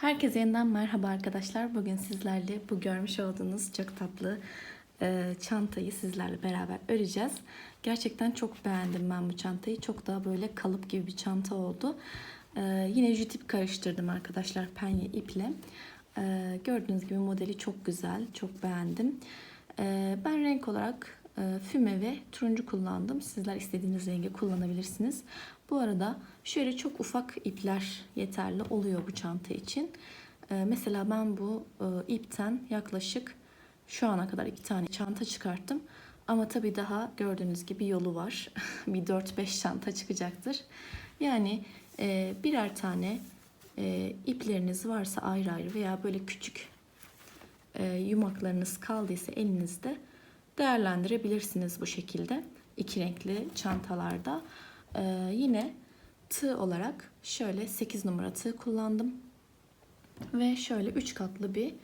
Herkese yeniden merhaba arkadaşlar. Bugün sizlerle bu görmüş olduğunuz çok tatlı e, çantayı sizlerle beraber öreceğiz. Gerçekten çok beğendim ben bu çantayı. Çok daha böyle kalıp gibi bir çanta oldu. E, yine jütip karıştırdım arkadaşlar penye iple. E, gördüğünüz gibi modeli çok güzel. Çok beğendim. E, ben renk olarak e, füme ve turuncu kullandım. Sizler istediğiniz rengi kullanabilirsiniz. Bu arada şöyle çok ufak ipler yeterli oluyor bu çanta için. E, mesela ben bu e, ipten yaklaşık şu ana kadar iki tane çanta çıkarttım. Ama tabii daha gördüğünüz gibi yolu var. bir 4-5 çanta çıkacaktır. Yani e, birer tane e, ipleriniz varsa ayrı ayrı veya böyle küçük yumaklarınız kaldıysa elinizde değerlendirebilirsiniz bu şekilde. iki renkli çantalarda. Ee, yine tığ olarak şöyle 8 numara tığ kullandım. Ve şöyle 3 katlı bir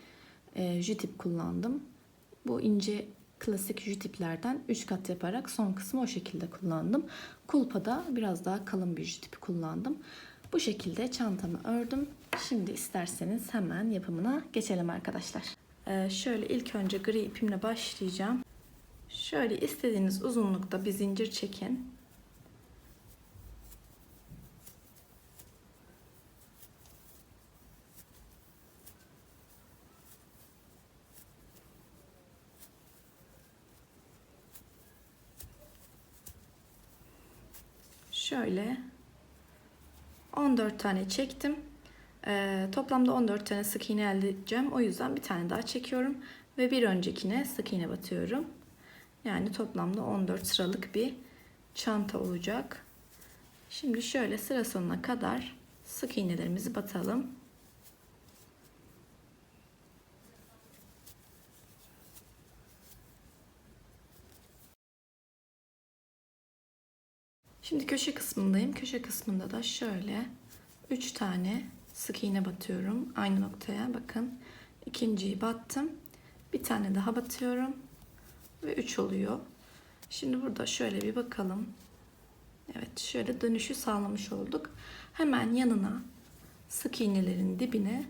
e, jütip kullandım. Bu ince klasik jütiplerden 3 kat yaparak son kısmı o şekilde kullandım. Kulpada biraz daha kalın bir jütip kullandım. Bu şekilde çantamı ördüm. Şimdi isterseniz hemen yapımına geçelim arkadaşlar. Ee, şöyle ilk önce gri ipimle başlayacağım. Şöyle istediğiniz uzunlukta bir zincir çekin. Şöyle 14 tane çektim. Ee, toplamda 14 tane sık iğne elde edeceğim. O yüzden bir tane daha çekiyorum ve bir öncekine sık iğne batıyorum. Yani toplamda 14 sıralık bir çanta olacak. Şimdi şöyle sıra sonuna kadar sık iğnelerimizi batalım. Şimdi köşe kısmındayım. Köşe kısmında da şöyle 3 tane sık iğne batıyorum. Aynı noktaya bakın. İkinciyi battım. Bir tane daha batıyorum. Ve 3 oluyor. Şimdi burada şöyle bir bakalım. Evet şöyle dönüşü sağlamış olduk. Hemen yanına sık iğnelerin dibine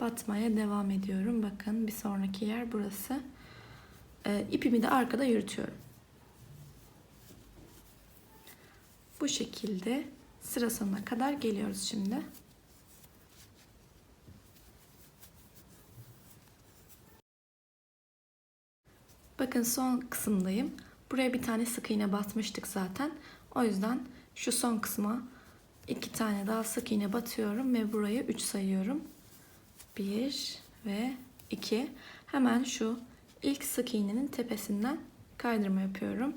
batmaya devam ediyorum. Bakın bir sonraki yer burası. Ee, ipimi de arkada yürütüyorum. Bu şekilde sıra sonuna kadar geliyoruz şimdi. Bakın son kısımdayım. Buraya bir tane sık iğne batmıştık zaten. O yüzden şu son kısma iki tane daha sık iğne batıyorum ve burayı 3 sayıyorum. 1 ve 2. Hemen şu ilk sık iğnenin tepesinden kaydırma yapıyorum.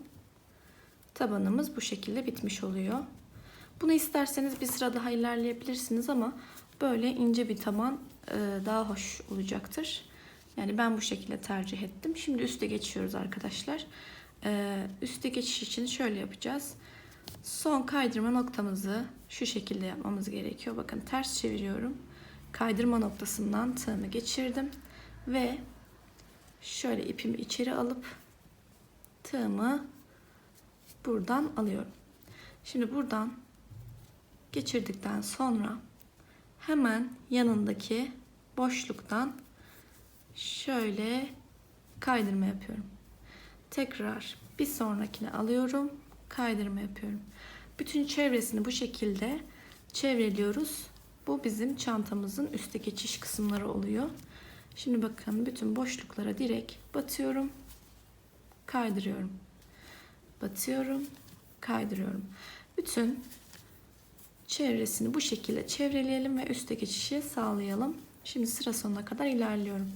Tabanımız bu şekilde bitmiş oluyor. Bunu isterseniz bir sıra daha ilerleyebilirsiniz ama böyle ince bir taban daha hoş olacaktır. Yani ben bu şekilde tercih ettim. Şimdi üste geçiyoruz arkadaşlar. Ee, üste geçiş için şöyle yapacağız. Son kaydırma noktamızı şu şekilde yapmamız gerekiyor. Bakın ters çeviriyorum. Kaydırma noktasından tığımı geçirdim. Ve şöyle ipimi içeri alıp tığımı buradan alıyorum. Şimdi buradan geçirdikten sonra hemen yanındaki boşluktan şöyle kaydırma yapıyorum. Tekrar bir sonrakine alıyorum. Kaydırma yapıyorum. Bütün çevresini bu şekilde çevreliyoruz. Bu bizim çantamızın üstte geçiş kısımları oluyor. Şimdi bakın bütün boşluklara direkt batıyorum. Kaydırıyorum. Batıyorum. Kaydırıyorum. Bütün çevresini bu şekilde çevreleyelim ve üstte geçişi sağlayalım. Şimdi sıra sonuna kadar ilerliyorum.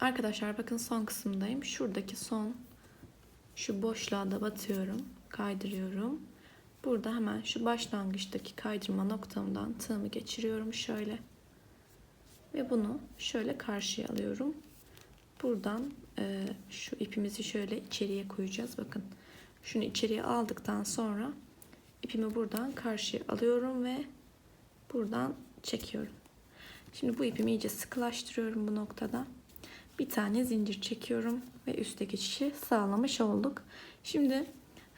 Arkadaşlar bakın son kısımdayım. Şuradaki son şu boşluğa da batıyorum. Kaydırıyorum. Burada hemen şu başlangıçtaki kaydırma noktamdan tığımı geçiriyorum şöyle. Ve bunu şöyle karşıya alıyorum. Buradan e, şu ipimizi şöyle içeriye koyacağız. Bakın şunu içeriye aldıktan sonra ipimi buradan karşıya alıyorum ve buradan çekiyorum. Şimdi bu ipimi iyice sıkılaştırıyorum bu noktada bir tane zincir çekiyorum ve üste geçişi sağlamış olduk. Şimdi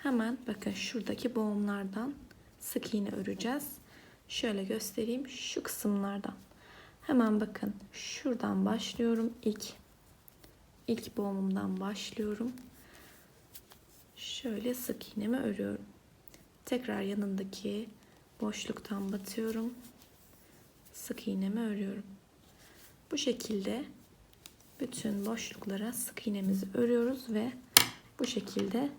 Hemen bakın şuradaki boğumlardan sık iğne öreceğiz. Şöyle göstereyim şu kısımlardan. Hemen bakın şuradan başlıyorum ilk ilk boğumumdan başlıyorum. Şöyle sık iğnemi örüyorum. Tekrar yanındaki boşluktan batıyorum. Sık iğnemi örüyorum. Bu şekilde bütün boşluklara sık iğnemizi örüyoruz ve bu şekilde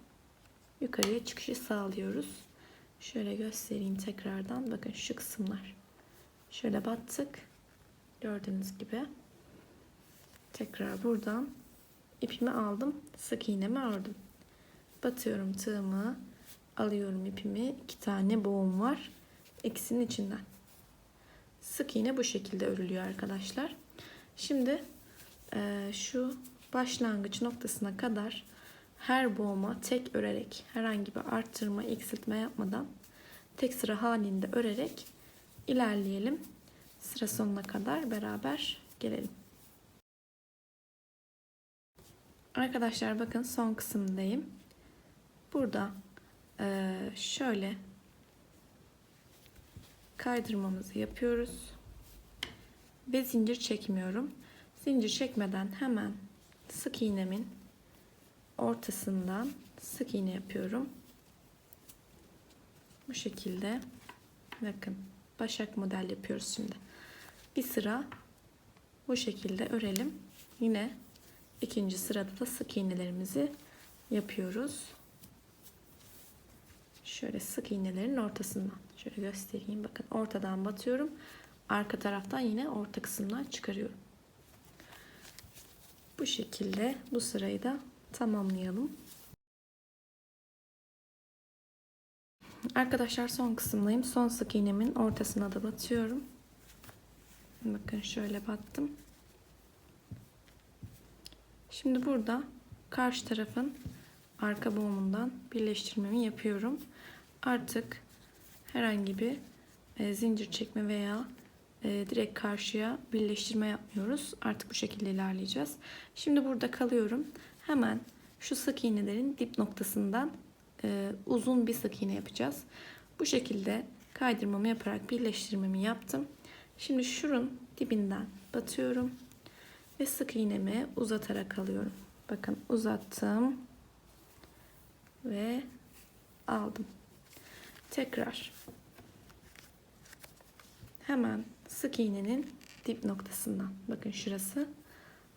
yukarıya çıkışı sağlıyoruz. Şöyle göstereyim tekrardan. Bakın şu kısımlar. Şöyle battık. Gördüğünüz gibi. Tekrar buradan ipimi aldım. Sık iğnemi ördüm. Batıyorum tığımı. Alıyorum ipimi. iki tane boğum var. İkisinin içinden. Sık iğne bu şekilde örülüyor arkadaşlar. Şimdi e, şu başlangıç noktasına kadar her boğuma tek örerek herhangi bir arttırma, eksiltme yapmadan tek sıra halinde örerek ilerleyelim. Sıra sonuna kadar beraber gelelim. Arkadaşlar bakın son kısımdayım. Burada e, şöyle kaydırmamızı yapıyoruz. Ve zincir çekmiyorum. Zincir çekmeden hemen sık iğnemin ortasından sık iğne yapıyorum. Bu şekilde bakın başak model yapıyoruz şimdi. Bir sıra bu şekilde örelim. Yine ikinci sırada da sık iğnelerimizi yapıyoruz. Şöyle sık iğnelerin ortasından şöyle göstereyim. Bakın ortadan batıyorum. Arka taraftan yine orta kısımdan çıkarıyorum. Bu şekilde bu sırayı da tamamlayalım. Arkadaşlar son kısımdayım. Son sık iğnemin ortasına da batıyorum. Bakın şöyle battım. Şimdi burada karşı tarafın arka boğumundan birleştirmemi yapıyorum. Artık herhangi bir e, zincir çekme veya e, direkt karşıya birleştirme yapmıyoruz. Artık bu şekilde ilerleyeceğiz. Şimdi burada kalıyorum. Hemen şu sık iğnelerin dip noktasından e, uzun bir sık iğne yapacağız. Bu şekilde kaydırmamı yaparak birleştirmemi yaptım. Şimdi şurun dibinden batıyorum ve sık iğnemi uzatarak alıyorum. Bakın uzattım ve aldım. Tekrar hemen sık iğnenin dip noktasından. Bakın şurası.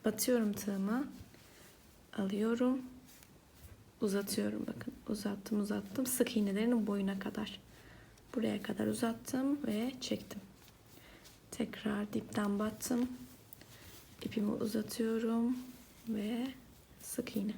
Batıyorum tığımı alıyorum. Uzatıyorum. Bakın uzattım uzattım. Sık iğnelerinin boyuna kadar. Buraya kadar uzattım ve çektim tekrar dipten battım. İpimi uzatıyorum ve sık iğne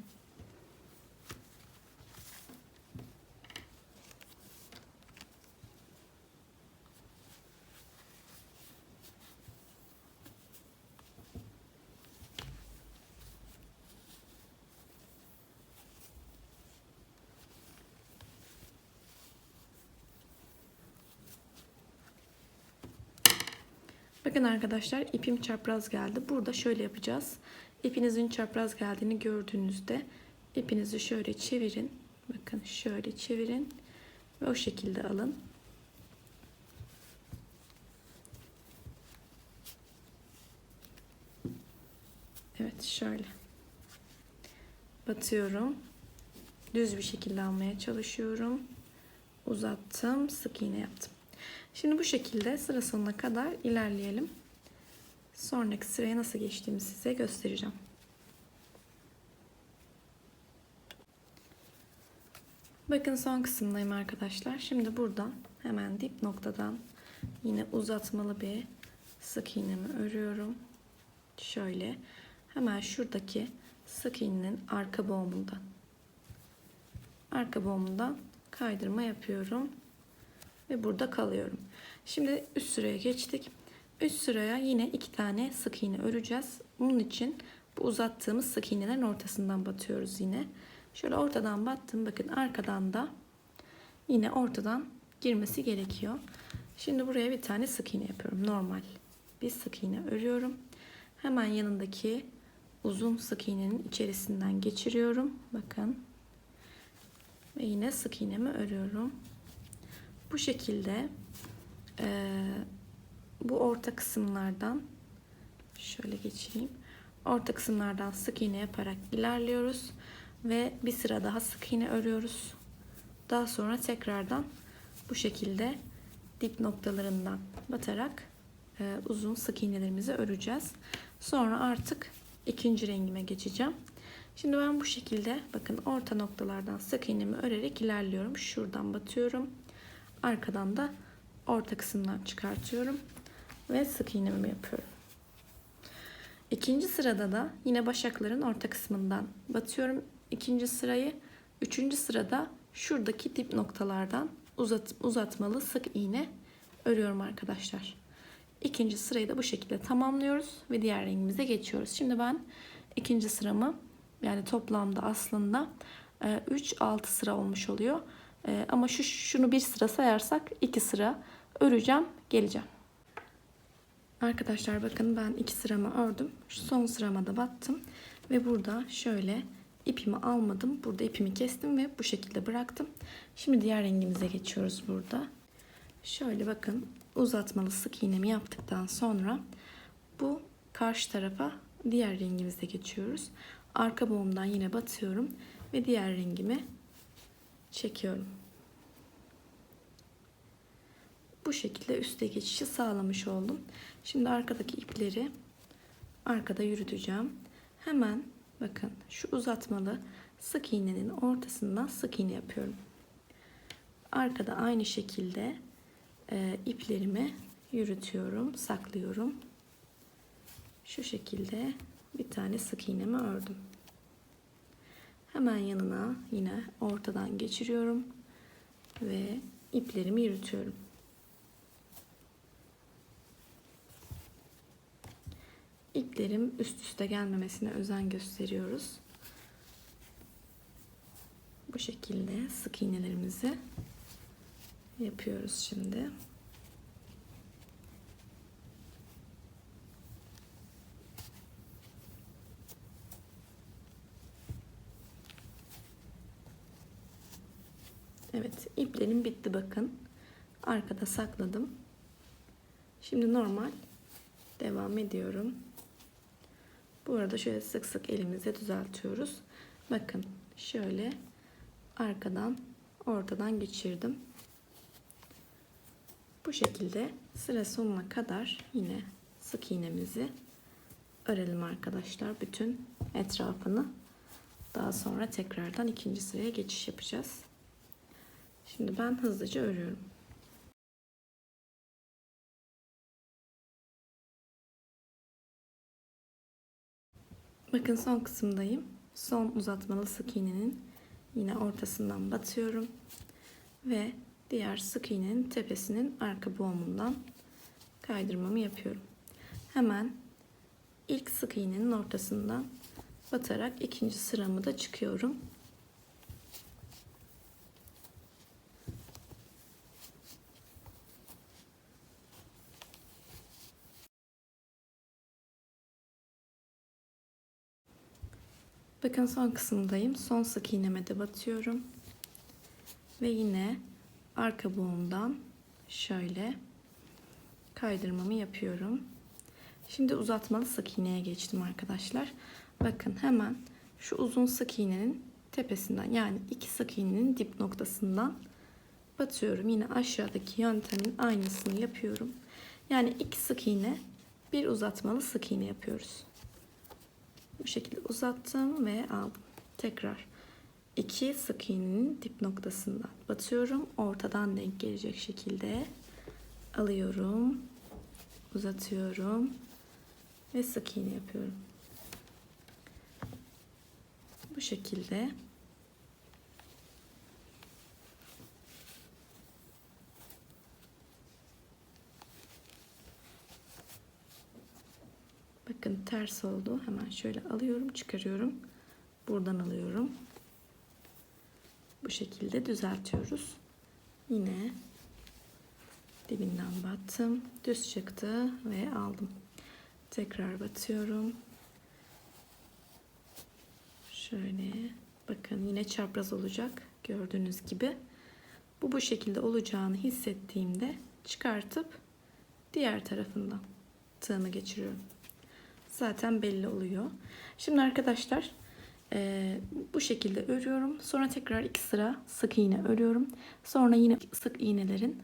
Bakın arkadaşlar ipim çapraz geldi. Burada şöyle yapacağız. İpinizin çapraz geldiğini gördüğünüzde ipinizi şöyle çevirin. Bakın şöyle çevirin ve o şekilde alın. Evet şöyle. Batıyorum. Düz bir şekilde almaya çalışıyorum. Uzattım. Sık iğne yaptım. Şimdi bu şekilde sıra sonuna kadar ilerleyelim. Sonraki sıraya nasıl geçtiğimi size göstereceğim. Bakın son kısımdayım arkadaşlar. Şimdi buradan hemen dip noktadan yine uzatmalı bir sık iğnemi örüyorum. Şöyle hemen şuradaki sık iğnenin arka boğumundan arka boğumundan kaydırma yapıyorum ve burada kalıyorum. Şimdi üst sıraya geçtik. Üst sıraya yine iki tane sık iğne öreceğiz. Bunun için bu uzattığımız sık iğnelerin ortasından batıyoruz yine. Şöyle ortadan battım. Bakın arkadan da yine ortadan girmesi gerekiyor. Şimdi buraya bir tane sık iğne yapıyorum. Normal bir sık iğne örüyorum. Hemen yanındaki uzun sık iğnenin içerisinden geçiriyorum. Bakın. Ve yine sık iğnemi örüyorum. Bu şekilde eee, bu orta kısımlardan şöyle geçireyim. Orta kısımlardan sık iğne yaparak ilerliyoruz ve bir sıra daha sık iğne örüyoruz. Daha sonra tekrardan bu şekilde dip noktalarından batarak e, uzun sık iğnelerimizi öreceğiz. Sonra artık ikinci rengime geçeceğim. Şimdi ben bu şekilde bakın orta noktalardan sık iğnemi örerek ilerliyorum. Şuradan batıyorum. Arkadan da orta kısımdan çıkartıyorum ve sık iğnemi yapıyorum. İkinci sırada da yine başakların orta kısmından batıyorum ikinci sırayı. Üçüncü sırada şuradaki dip noktalardan uzat, uzatmalı sık iğne örüyorum arkadaşlar. İkinci sırayı da bu şekilde tamamlıyoruz ve diğer rengimize geçiyoruz. Şimdi ben ikinci sıramı yani toplamda aslında 3-6 sıra olmuş oluyor. E, Ama şu şunu bir sıra sayarsak iki sıra öreceğim, geleceğim. Arkadaşlar bakın ben iki sıramı ördüm. Şu son sırama da battım. Ve burada şöyle ipimi almadım. Burada ipimi kestim ve bu şekilde bıraktım. Şimdi diğer rengimize geçiyoruz burada. Şöyle bakın uzatmalı sık iğnemi yaptıktan sonra bu karşı tarafa diğer rengimize geçiyoruz. Arka boğumdan yine batıyorum ve diğer rengimi çekiyorum. Bu şekilde üste geçişi sağlamış oldum. Şimdi arkadaki ipleri arkada yürüteceğim. Hemen bakın şu uzatmalı sık iğnenin ortasından sık iğne yapıyorum. Arkada aynı şekilde e, iplerimi yürütüyorum, saklıyorum. Şu şekilde bir tane sık iğnemi ördüm. Hemen yanına yine ortadan geçiriyorum ve iplerimi yürütüyorum. İplerim üst üste gelmemesine özen gösteriyoruz. Bu şekilde sık iğnelerimizi yapıyoruz şimdi. Evet, iplerim bitti bakın. Arkada sakladım. Şimdi normal devam ediyorum. Bu arada şöyle sık sık elimize düzeltiyoruz. Bakın şöyle arkadan ortadan geçirdim. Bu şekilde sıra sonuna kadar yine sık iğnemizi örelim arkadaşlar. Bütün etrafını daha sonra tekrardan ikinci sıraya geçiş yapacağız. Şimdi ben hızlıca örüyorum. Bakın son kısımdayım. Son uzatmalı sık iğnenin yine ortasından batıyorum. Ve diğer sık iğnenin tepesinin arka boğumundan kaydırmamı yapıyorum. Hemen ilk sık iğnenin ortasından batarak ikinci sıramı da çıkıyorum. Bakın son kısımdayım. Son sık iğneme de batıyorum. Ve yine arka boğumdan şöyle kaydırmamı yapıyorum. Şimdi uzatmalı sık iğneye geçtim arkadaşlar. Bakın hemen şu uzun sık iğnenin tepesinden yani iki sık iğnenin dip noktasından batıyorum. Yine aşağıdaki yöntemin aynısını yapıyorum. Yani iki sık iğne bir uzatmalı sık iğne yapıyoruz. Bu şekilde uzattım ve aldım. Tekrar iki sık iğnenin dip noktasından batıyorum. Ortadan denk gelecek şekilde alıyorum. Uzatıyorum. Ve sık iğne yapıyorum. Bu şekilde Bakın ters oldu. Hemen şöyle alıyorum, çıkarıyorum. Buradan alıyorum. Bu şekilde düzeltiyoruz. Yine dibinden battım. Düz çıktı ve aldım. Tekrar batıyorum. Şöyle bakın yine çapraz olacak. Gördüğünüz gibi. Bu bu şekilde olacağını hissettiğimde çıkartıp diğer tarafından tığımı geçiriyorum. Zaten belli oluyor. Şimdi arkadaşlar e, bu şekilde örüyorum. Sonra tekrar iki sıra sık iğne örüyorum. Sonra yine sık iğnelerin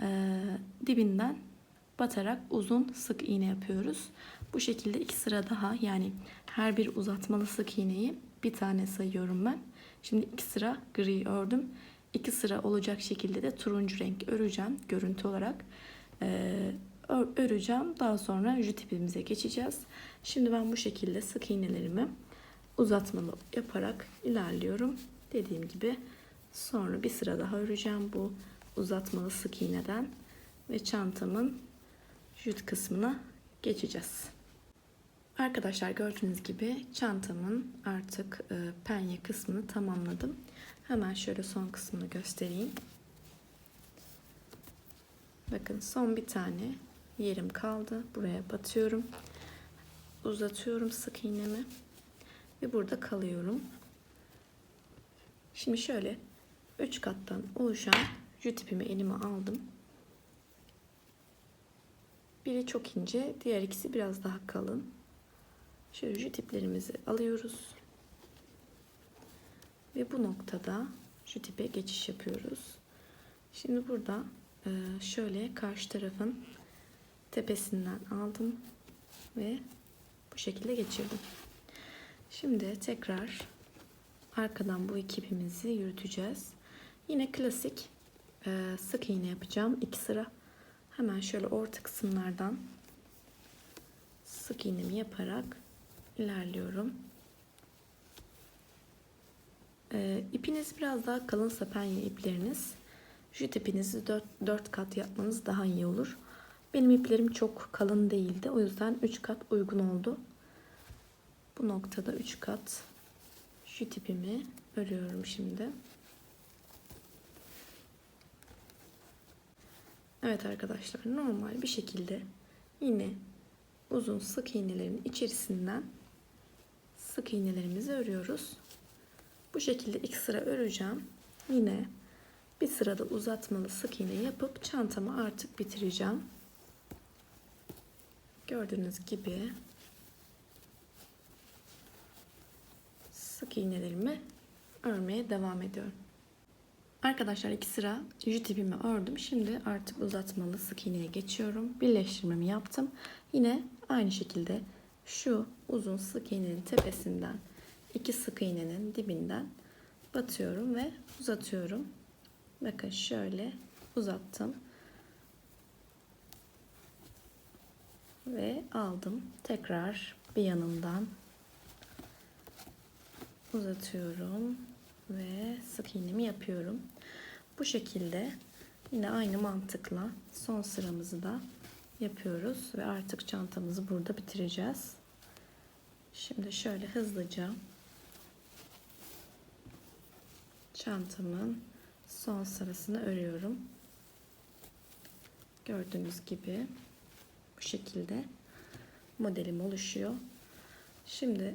e, dibinden batarak uzun sık iğne yapıyoruz. Bu şekilde iki sıra daha yani her bir uzatmalı sık iğneyi bir tane sayıyorum ben. Şimdi iki sıra gri ördüm. İki sıra olacak şekilde de turuncu renk öreceğim görüntü olarak. Ee, öreceğim. Daha sonra jüt ipimize geçeceğiz. Şimdi ben bu şekilde sık iğnelerimi uzatmalı yaparak ilerliyorum. Dediğim gibi sonra bir sıra daha öreceğim bu uzatmalı sık iğneden ve çantamın jüt kısmına geçeceğiz. Arkadaşlar gördüğünüz gibi çantamın artık e, penye kısmını tamamladım. Hemen şöyle son kısmını göstereyim. Bakın son bir tane yerim kaldı. Buraya batıyorum. Uzatıyorum sık iğnemi. Ve burada kalıyorum. Şimdi şöyle 3 kattan oluşan jüt ipimi elime aldım. Biri çok ince, diğer ikisi biraz daha kalın. Şöyle jüt iplerimizi alıyoruz. Ve bu noktada jüt ipe geçiş yapıyoruz. Şimdi burada şöyle karşı tarafın tepesinden aldım ve bu şekilde geçirdim. Şimdi tekrar arkadan bu iki ipimizi yürüteceğiz. Yine klasik e, sık iğne yapacağım. iki sıra. Hemen şöyle orta kısımlardan sık iğnemi yaparak ilerliyorum. E, ipiniz biraz daha kalınsa penye ipleriniz jüt ipinizi 4, 4 kat yapmanız daha iyi olur. Benim iplerim çok kalın değildi. O yüzden 3 kat uygun oldu. Bu noktada 3 kat jüt ipimi örüyorum şimdi. Evet arkadaşlar normal bir şekilde yine uzun sık iğnelerin içerisinden sık iğnelerimizi örüyoruz. Bu şekilde ilk sıra öreceğim. Yine bir sırada uzatmalı sık iğne yapıp çantamı artık bitireceğim. Gördüğünüz gibi sık iğnelerimi örmeye devam ediyorum. Arkadaşlar iki sıra jüt ipimi ördüm. Şimdi artık uzatmalı sık iğneye geçiyorum. Birleştirmemi yaptım. Yine aynı şekilde şu uzun sık iğnenin tepesinden iki sık iğnenin dibinden batıyorum ve uzatıyorum. Bakın şöyle uzattım. Ve aldım. Tekrar bir yanından uzatıyorum ve sık iğnemi yapıyorum. Bu şekilde yine aynı mantıkla son sıramızı da yapıyoruz ve artık çantamızı burada bitireceğiz. Şimdi şöyle hızlıca çantamın son sırasını örüyorum. Gördüğünüz gibi bu şekilde modelim oluşuyor. Şimdi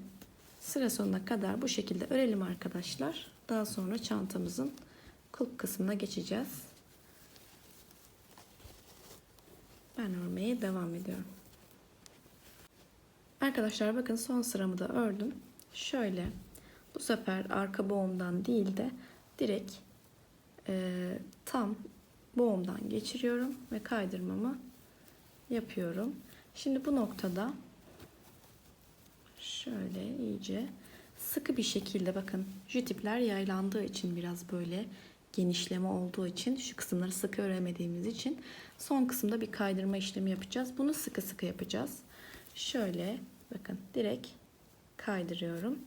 sıra sonuna kadar bu şekilde örelim arkadaşlar. Daha sonra çantamızın kulp kısmına geçeceğiz. Ben örmeye devam ediyorum. Arkadaşlar bakın son sıramı da ördüm. Şöyle bu sefer arka boğumdan değil de direkt e, tam boğumdan geçiriyorum ve kaydırmamı yapıyorum. Şimdi bu noktada şöyle iyice sıkı bir şekilde bakın jütipler yaylandığı için biraz böyle genişleme olduğu için şu kısımları sıkı öremediğimiz için son kısımda bir kaydırma işlemi yapacağız. Bunu sıkı sıkı yapacağız. Şöyle bakın direkt kaydırıyorum.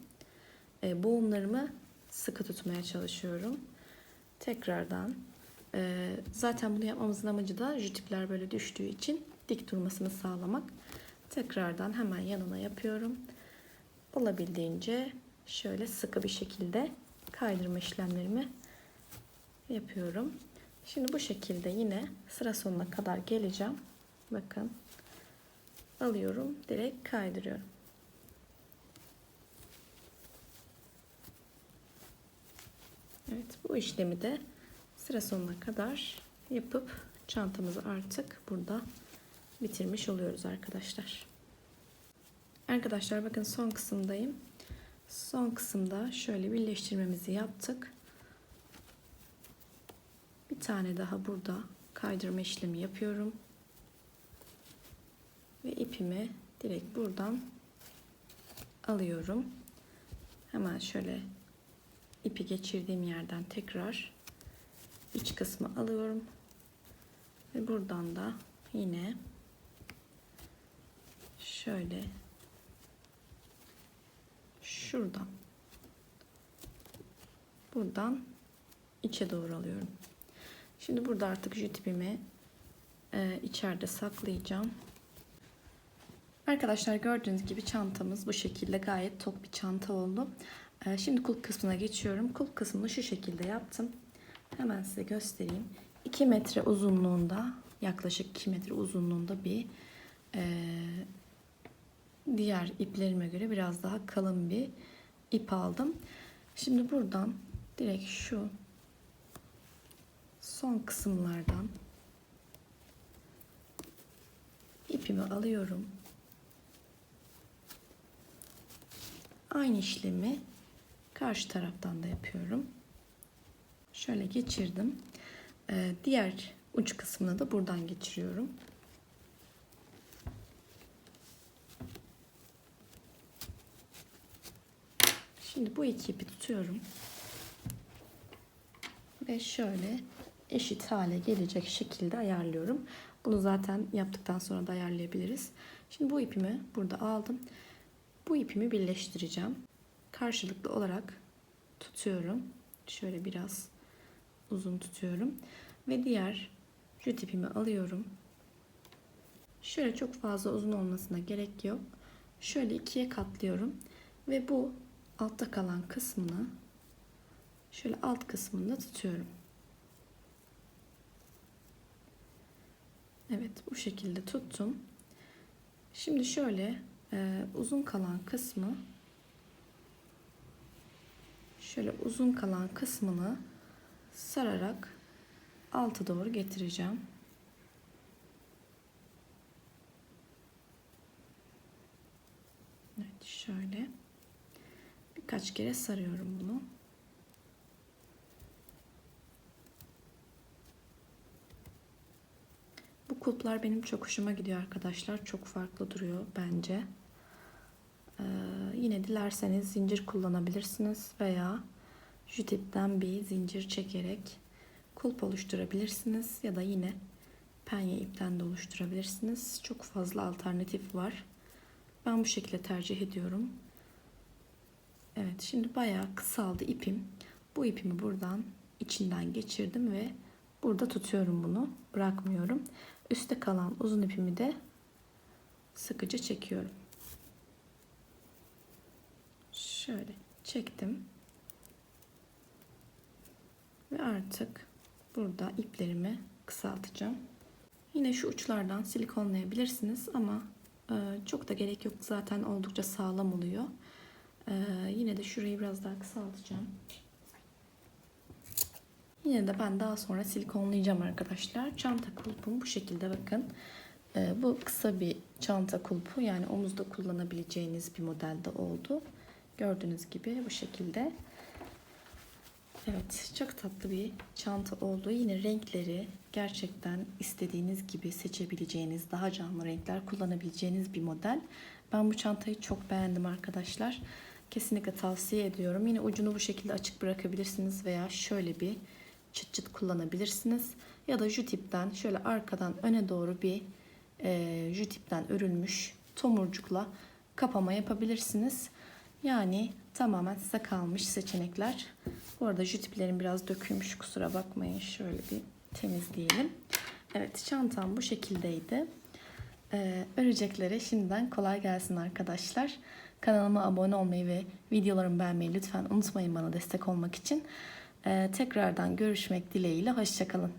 E, boğumlarımı sıkı tutmaya çalışıyorum. Tekrardan e, zaten bunu yapmamızın amacı da jütipler böyle düştüğü için dik durmasını sağlamak. Tekrardan hemen yanına yapıyorum. Olabildiğince şöyle sıkı bir şekilde kaydırma işlemlerimi yapıyorum. Şimdi bu şekilde yine sıra sonuna kadar geleceğim. Bakın alıyorum direkt kaydırıyorum. Evet bu işlemi de sıra sonuna kadar yapıp çantamızı artık burada bitirmiş oluyoruz arkadaşlar. Arkadaşlar bakın son kısımdayım. Son kısımda şöyle birleştirmemizi yaptık. Bir tane daha burada kaydırma işlemi yapıyorum. Ve ipimi direkt buradan alıyorum. Hemen şöyle ipi geçirdiğim yerden tekrar iç kısmı alıyorum. Ve buradan da yine şöyle şuradan buradan içe doğru alıyorum. Şimdi burada artık jüt ipimi e, içeride saklayacağım. Arkadaşlar gördüğünüz gibi çantamız bu şekilde gayet tok bir çanta oldu. E, şimdi kulp kısmına geçiyorum. Kulp kısmını şu şekilde yaptım. Hemen size göstereyim. 2 metre uzunluğunda yaklaşık 2 metre uzunluğunda bir e, diğer iplerime göre biraz daha kalın bir ip aldım. Şimdi buradan direkt şu son kısımlardan ipimi alıyorum. Aynı işlemi karşı taraftan da yapıyorum. Şöyle geçirdim. Ee, diğer uç kısmını da buradan geçiriyorum. Şimdi bu iki ipi tutuyorum. Ve şöyle eşit hale gelecek şekilde ayarlıyorum. Bunu zaten yaptıktan sonra da ayarlayabiliriz. Şimdi bu ipimi burada aldım. Bu ipimi birleştireceğim. Karşılıklı olarak tutuyorum. Şöyle biraz uzun tutuyorum. Ve diğer jüt ipimi alıyorum. Şöyle çok fazla uzun olmasına gerek yok. Şöyle ikiye katlıyorum. Ve bu altta kalan kısmını şöyle alt kısmında tutuyorum. Evet bu şekilde tuttum. Şimdi şöyle e, uzun kalan kısmı şöyle uzun kalan kısmını sararak alta doğru getireceğim. Evet şöyle birkaç kere sarıyorum bunu. Bu kulplar benim çok hoşuma gidiyor arkadaşlar. Çok farklı duruyor bence. Ee, yine dilerseniz zincir kullanabilirsiniz veya jütipten bir zincir çekerek kulp oluşturabilirsiniz ya da yine penye ipten de oluşturabilirsiniz. Çok fazla alternatif var. Ben bu şekilde tercih ediyorum. Evet şimdi bayağı kısaldı ipim. Bu ipimi buradan içinden geçirdim ve burada tutuyorum bunu. Bırakmıyorum. Üste kalan uzun ipimi de sıkıca çekiyorum. Şöyle çektim. Ve artık burada iplerimi kısaltacağım. Yine şu uçlardan silikonlayabilirsiniz ama e, çok da gerek yok. Zaten oldukça sağlam oluyor. E, yine de şurayı biraz daha kısaltacağım. Yine de ben daha sonra silikonlayacağım arkadaşlar. Çanta kulpum bu şekilde bakın. E, bu kısa bir çanta kulpu yani omuzda kullanabileceğiniz bir modelde oldu. Gördüğünüz gibi bu şekilde. Evet çok tatlı bir çanta oldu. Yine renkleri gerçekten istediğiniz gibi seçebileceğiniz, daha canlı renkler kullanabileceğiniz bir model. Ben bu çantayı çok beğendim arkadaşlar. Kesinlikle tavsiye ediyorum. Yine ucunu bu şekilde açık bırakabilirsiniz veya şöyle bir çıt çıt kullanabilirsiniz. Ya da jütipten şöyle arkadan öne doğru bir e, jütipten örülmüş tomurcukla kapama yapabilirsiniz. Yani tamamen size kalmış seçenekler. Bu arada jütiplerim biraz dökülmüş kusura bakmayın. Şöyle bir temizleyelim. Evet çantam bu şekildeydi. Ee, öreceklere şimdiden kolay gelsin arkadaşlar. Kanalıma abone olmayı ve videolarımı beğenmeyi lütfen unutmayın bana destek olmak için. Ee, tekrardan görüşmek dileğiyle. Hoşçakalın.